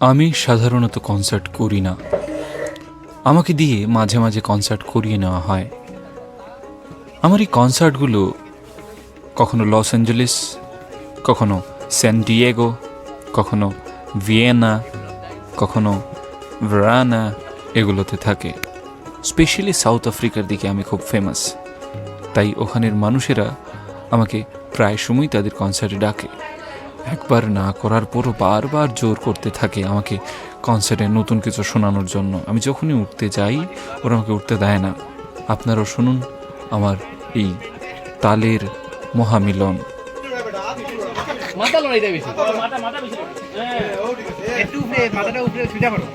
আমি সাধারণত কনসার্ট করি না। আমাকে দিয়ে মাঝে মাঝে কনসার্ট করিয়ে নেওয়া হয়। আমার এই কনসার্টগুলো কখনো লস অ্যাঞ্জেলেস কখনো স্যান ডিয়েগো কখনো ভিয়েনা কখনো ভ্রানা এগুলোতে থাকে। স্পেশালি সাউথ আফ্রিকার দিকে আমি খুব ফেমাস তাই ওখানের মানুষেরা আমাকে প্রায় সময় তাদের কনসার্টে ডাকে। একবার না করার পরও বারবার জোর করতে থাকে আমাকে কনসার্টে নতুন কিছু শোনানোর জন্য। আমি যখনই উঠতে যাই ওরা আমাকে উঠতে দেয় না। আপনারাও শুনুন আমার এই তালের মহামিলন। মাথা লড়াই দেয় বেশি মাথা মাথা একটু মাথাটা করো